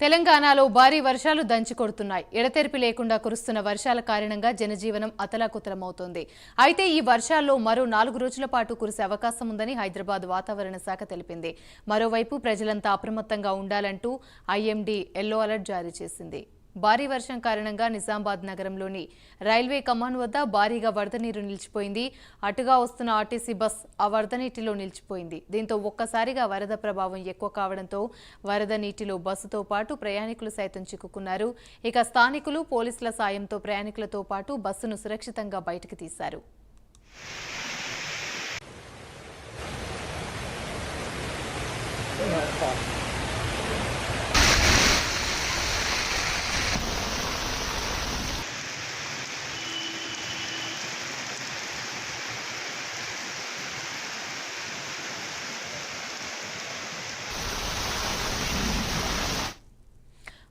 తెలంగాణలో భారీ వర్షాలు దంచి కొడుతున్నాయి. ఎడతెరిపి లేకుండా కురుస్తున్న వర్షాల కారణంగా జనజీవనం అతలాకుతలమవుతోంది. అయితే ఈ వర్షాల్లో మరో నాలుగు రోజుల పాటు కురిసే అవకాశం ఉందని హైదరాబాద్ వాతావరణ శాఖ తెలిపింది. మరోవైపు ప్రజలంతా అప్రమత్తంగా ఉండాలంటూ ఐఎండీ ఎల్లో అలర్ట్ జారీ చేసింది. భారీ వర్షం కారణంగా నిజామాబాద్ నగరంలోని రైల్వే కమాన్ వద్ద భారీగా వరద నీరు నిలిచిపోయింది. అటుగా వస్తున్న ఆర్టీసీ బస్ ఆ వరద నీటిలో నిలిచిపోయింది. దీంతో ఒక్కసారిగా వరద ప్రభావం ఎక్కువ కావడంతో వరద నీటిలో బస్సుతో పాటు ప్రయాణికులు సైతం చిక్కుకున్నారు. ఇక స్థానికులు పోలీసుల సాయంతో ప్రయాణికులతో పాటు బస్సును సురక్షితంగా బయటకు తీశారు.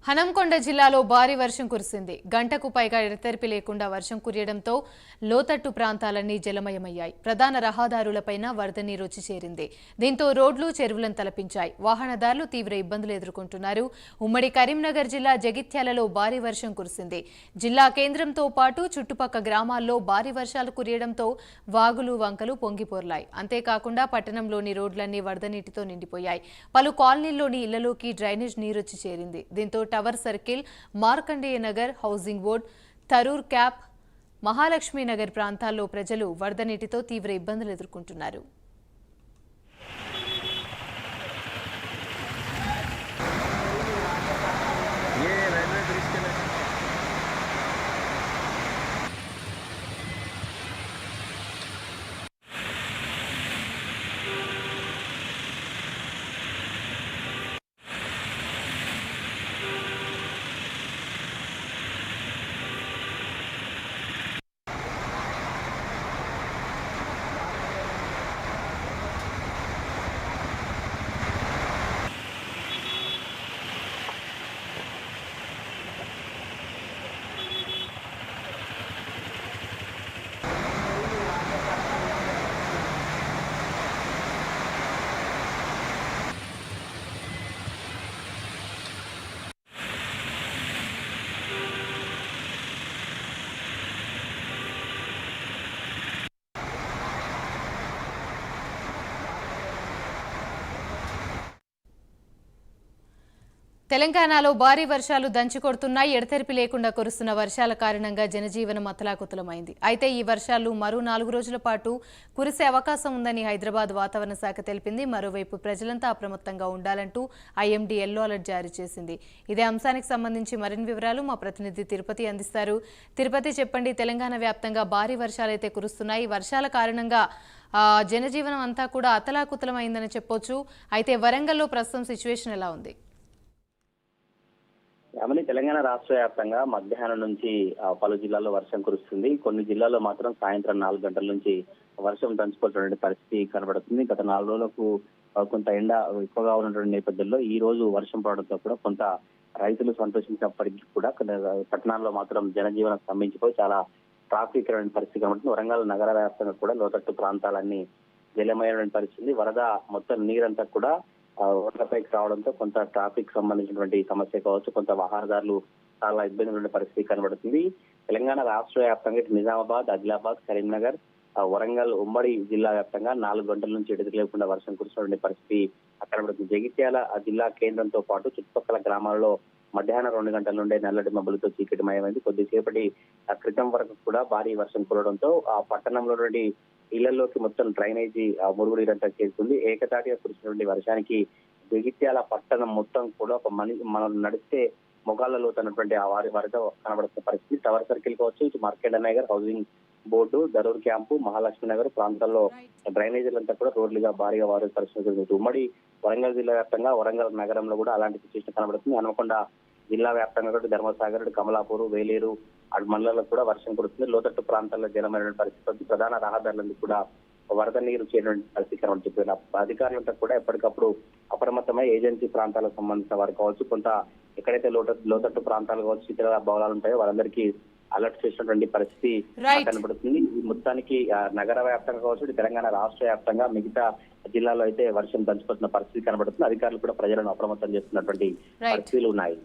హనంకొండ జిల్లాలో భారీ వర్షం కురిసింది. గంటకు పైగా ఎడతెరిపి లేకుండా వర్షం కురియడంతో లోతట్టు ప్రాంతాలన్నీ జలమయమయ్యాయి. ప్రధాన రహదారులపైన వరద నీరు వచ్చి చేరింది. దీంతో రోడ్లు చెరువులను తలపించాయి. వాహనదారులు తీవ్ర ఇబ్బందులు ఎదుర్కొంటున్నారు. ఉమ్మడి కరీంనగర్ జిల్లా జగిత్యాలలో భారీ వర్షం కురిసింది. జిల్లా కేంద్రంతో పాటు చుట్టుపక్క గ్రామాల్లో భారీ వర్షాలు కురియడంతో వాగులు వంకలు పొంగిపోర్లాయి. అంతేకాకుండా పట్టణంలోని రోడ్లన్నీ వరద నీటితో నిండిపోయాయి. పలు కాలనీల్లోని ఇళ్ళలోకి డ్రైనేజ్ నీరొచ్చి చేరింది. దీంతో tower circle Markandeya Nagar housing board Tarur camp Mahalakshmi Nagar ప్రాంతాల్లో ప్రజలు వరద నీటితో తీవ్ర ఇబ్బందులు ఎదుర్కొంటున్నారు. తెలంగాణలో భారీ వర్షాలు దంచికొడుతున్నాయి ఎడతెరిపి లేకుండా కురుస్తున్న వర్షాల కారణంగా జనజీవనం అతలాకుతలమైంది. అయితే ఈ వర్షాలు మరో నాలుగు రోజుల పాటు కురిసే అవకాశం ఉందని హైదరాబాద్ వాతావరణ శాఖ తెలిపింది. మరోవైపు ప్రజలంతా అప్రమత్తంగా ఉండాలంటూ ఐఎండీ ఎల్లో అలర్ట్ జారీ చేసింది. ఇదే అంశానికి సంబంధించి మరిన్ని వివరాలు మా ప్రతినిధి తిరుపతి అందిస్తారు. తిరుపతి చెప్పండి తెలంగాణ వ్యాప్తంగా భారీ వర్షాలైతే కురుస్తున్నాయి. వర్షాల కారణంగా జనజీవనం అంతా కూడా అతలాకుతలమైందని చెప్పొచ్చు. అయితే వరంగల్లో ప్రస్తుతం సిచ్యువేషన్ ఎలా ఉంది? అమని తెలంగాణ రాష్ట్ర వ్యాప్తంగా మధ్యాహ్నం నుంచి పలు జిల్లాల్లో వర్షం కురుస్తుంది. కొన్ని జిల్లాల్లో మాత్రం సాయంత్రం నాలుగు గంటల నుంచి వర్షం దంచుకుంటున్న పరిస్థితి కనబడుతుంది. గత నాలుగు రోజులకు కొంత ఎండ ఎక్కువగా ఉన్నటువంటి నేపథ్యంలో ఈ రోజు వర్షం పడడంతో కూడా కొంత రైతులు సంతోషించినప్పటికీ కూడా పట్టణాల్లో మాత్రం జనజీవనం స్తంభించిపోయి చాలా ట్రాఫిక్ అయిన పరిస్థితి కనబడుతుంది. వరంగల్ నగర వ్యాప్తంగా కూడా లోతట్టు ప్రాంతాలన్నీ జలమయమైన పరిస్థితి. వరద మొత్తం నీరంతా కూడా రోడ్లపైకి రావడంతో కొంత ట్రాఫిక్ సంబంధించినటువంటి సమస్య కావచ్చు కొంత వాహనదారులు చాలా ఇబ్బంది పరిస్థితి కనబడుతుంది. తెలంగాణ రాష్ట్ర వ్యాప్తంగా నిజామాబాద్ ఆదిలాబాద్ కరీంనగర్ వరంగల్ ఉమ్మడి జిల్లా వ్యాప్తంగా నాలుగు గంటల నుంచి ఎదురు లేకుండా వర్షం కురిసినటువంటి పరిస్థితి కనబడుతుంది జగిత్యాల జిల్లా కేంద్రంతో పాటు చుట్టుపక్కల గ్రామాల్లో మధ్యాహ్నం రెండు గంటల నుండే నల్లటి మబ్బులతో చీకటి మయమైంది. కొద్దిసేపటి క్రితం వరకు కూడా భారీ వర్షం కురవడంతో ఆ పట్టణంలో నుండి ఇళ్ళలోకి మొత్తం డ్రైనేజీ మురుగుడు ఇదంతా చేరుకుంది ఏకతాటిగా కురిసినటువంటి వర్షానికి జగిత్యాల పట్టణం మొత్తం కూడా ఒక మని మనం నడిస్తే మొగాళ్ళలో తనటువంటి ఆ వారి వరద కనబడుతున్న పరిస్థితి. టవర్ సర్కిల్ కావచ్చు ఇటు market Nagar housing board Darur camp Mahalakshmi Nagar ప్రాంతాల్లో డ్రైనేజీలంతా కూడా రోడ్లుగా భారీగా వారే పరిస్థితి ఉమ్మడి వరంగల్ జిల్లా వ్యాప్తంగా వరంగల్ నగరంలో కూడా అలాంటి సిచ్యువేషన్ కనబడుతుంది. హనుమకొండ జిల్లా వ్యాప్తంగా కూడా ధర్మసాగర్ కమలాపూర్ వేలేరు అటు మండలాల్లో కూడా వర్షం కురుస్తుంది లోతట్టు ప్రాంతాల్లో జలమైన పరిస్థితి. ప్రధాన రహదారులందు కూడా వరద నీరు చేరినటువంటి పరిస్థితి కనబడుతుంది అధికారులంతా కూడా ఎప్పటికప్పుడు అప్రమత్తమై ఏజెన్సీ ప్రాంతాలకు సంబంధించిన వారు కావచ్చు కొంత ఎక్కడైతే లోత లోతట్టు ప్రాంతాలు కావచ్చు ఇతర భవనాలు ఉంటాయో వాళ్ళందరికీ అలర్ట్ చేసినటువంటి పరిస్థితి. కనబడుతుంది ఈ మొత్తానికి నగర వ్యాప్తంగా కావచ్చు తెలంగాణ రాష్ట్ర వ్యాప్తంగా మిగతా జిల్లాలో అయితే వర్షం దంచుకొస్తున్న పరిస్థితి కనబడుతుంది అధికారులు కూడా ప్రజలను అప్రమత్తం చేస్తున్నటువంటి. పరిస్థితులు ఉన్నాయి